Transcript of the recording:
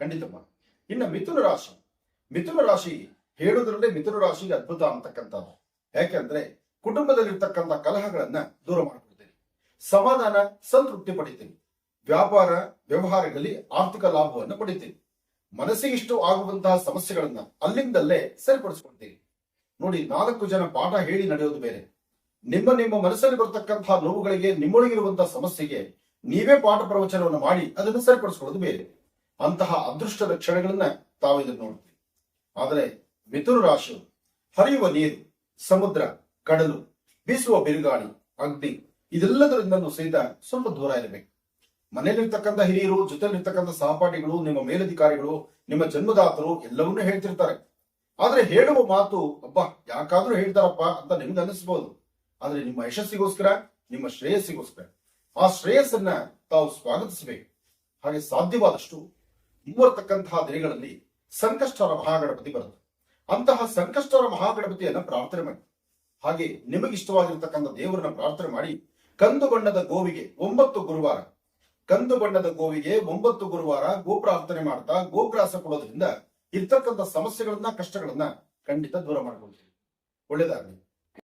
ಖಂಡಿತಮ್ಮ. ಇನ್ನು ಮಿಥುನ ರಾಶಿ. ಮಿಥುನ ರಾಶಿ ಹೇಳುವುದರಲ್ಲೇ ಮಿಥುನ ರಾಶಿಗೆ ಅದ್ಭುತ ಅಂತಕ್ಕಂಥದ್ದು. ಯಾಕೆಂದ್ರೆ ಕುಟುಂಬದಲ್ಲಿರ್ತಕ್ಕಂಥ ಕಲಹಗಳನ್ನ ದೂರ ಮಾಡಿಕೊಡ್ತೇವೆ ಸಮಾಧಾನ, ಸಂತೃಪ್ತಿ ಪಡಿತೀನಿ. ವ್ಯಾಪಾರ, ವ್ಯವಹಾರಗಳಲ್ಲಿ ಆರ್ಥಿಕ ಲಾಭವನ್ನು ಮನಸ್ಸಿಗೆ ಇಷ್ಟು ಆಗುವಂತಹ ಸಮಸ್ಯೆಗಳನ್ನ ಅಲ್ಲಿಂದಲ್ಲೇ ಸರಿಪಡಿಸ್ಕೊಳ್ತೀನಿ. ನೋಡಿ, ನಾಲ್ಕು ಜನ ಪಾಠ ಹೇಳಿ ನಡೆಯೋದು ಬೇರೆ. ನಿಮ್ಮ ನಿಮ್ಮ ಮನಸ್ಸಲ್ಲಿ ಬರತಕ್ಕಂತಹ ನೋವುಗಳಿಗೆ ನಿಮ್ಮೊಳಗಿರುವಂತಹ ಸಮಸ್ಯೆಗೆ ನೀವೇ ಪಾಠ ಪ್ರವಚನವನ್ನು ಮಾಡಿ ಅದನ್ನು ಸರಿಪಡಿಸ್ಕೊಳ್ಳೋದು ಬೇರೆ. ಅಂತಹ ಅದೃಷ್ಟದ ಕ್ಷಣಗಳನ್ನ ತಾವು ಇದನ್ನು ನೋಡ್ತೀವಿ. ಆದರೆ ಮಿಥುನ ರಾಶಿ ಹರಿಯುವ ನೀರು, ಸಮುದ್ರ, ಕಡಲು, ಬೀಸುವ ಬಿರುಗಾಳಿ, ಅಗ್ನಿ ಇದೆಲ್ಲದರಿಂದ ಸಹಿತ ಸ್ವಲ್ಪ ದೂರ ಇರಬೇಕು. ಮನೆಯಲ್ಲಿರ್ತಕ್ಕಂಥ ಹಿರಿಯರು ಜೊತೆಲಿರ್ತಕ್ಕಂಥ ಸಹಪಾಠಿಗಳು, ನಿಮ್ಮ ಮೇಲಧಿಕಾರಿಗಳು, ನಿಮ್ಮ ಜನ್ಮದಾತರು ಎಲ್ಲವನ್ನೂ ಹೇಳ್ತಿರ್ತಾರೆ. ಆದ್ರೆ ಹೇಳುವ ಮಾತು, ಅಬ್ಬ, ಯಾಕಾದ್ರೂ ಹೇಳ್ತಾರಪ್ಪ ಅಂತ ನಿಮ್ಗೆ ಅನಿಸ್ಬೋದು ಆದ್ರೆ ನಿಮ್ಮ ಯಶಸ್ಸಿಗೋಸ್ಕರ, ನಿಮ್ಮ ಶ್ರೇಯಸ್ಸಿಗೋಸ್ಕರ ಆ ಶ್ರೇಯಸ್ಸನ್ನ ತಾವು ಸ್ವಾಗತಿಸಬೇಕು. ಹಾಗೆ ಸಾಧ್ಯವಾದಷ್ಟು ಮುಂಬರತಕ್ಕಂತಹ ದಿನಗಳಲ್ಲಿ ಸಂಕಷ್ಟರ ಮಹಾಗಣಪತಿ ಬರುತ್ತೆ ಅಂತಹ ಸಂಕಷ್ಟರ ಮಹಾಗಣಪತಿಯನ್ನ ಪ್ರಾರ್ಥನೆ ಮಾಡಿ. ಹಾಗೆ ನಿಮಗಿಷ್ಟವಾಗಿರ್ತಕ್ಕಂಥ ದೇವರನ್ನ ಪ್ರಾರ್ಥನೆ ಮಾಡಿ. ಕಂದು ಬಣ್ಣದ ಗೋವಿಗೆ ಒಂಬತ್ತು ಗುರುವಾರ. ಕಂದು ಬಣ್ಣದ ಗೋವಿಗೆ ಒಂಬತ್ತು ಗುರುವಾರ ಗೋಪ್ರಾರ್ಥನೆ ಮಾಡ್ತಾ ಗೋಗ್ರಾಸ ಕೊಡೋದ್ರಿಂದ ಇರ್ತಕ್ಕಂಥ ಸಮಸ್ಯೆಗಳನ್ನ, ಕಷ್ಟಗಳನ್ನ ಖಂಡಿತ ದೂರ ಮಾಡ್ಕೊಳ್ತೀವಿ. ಒಳ್ಳೇದಾಗಲಿ.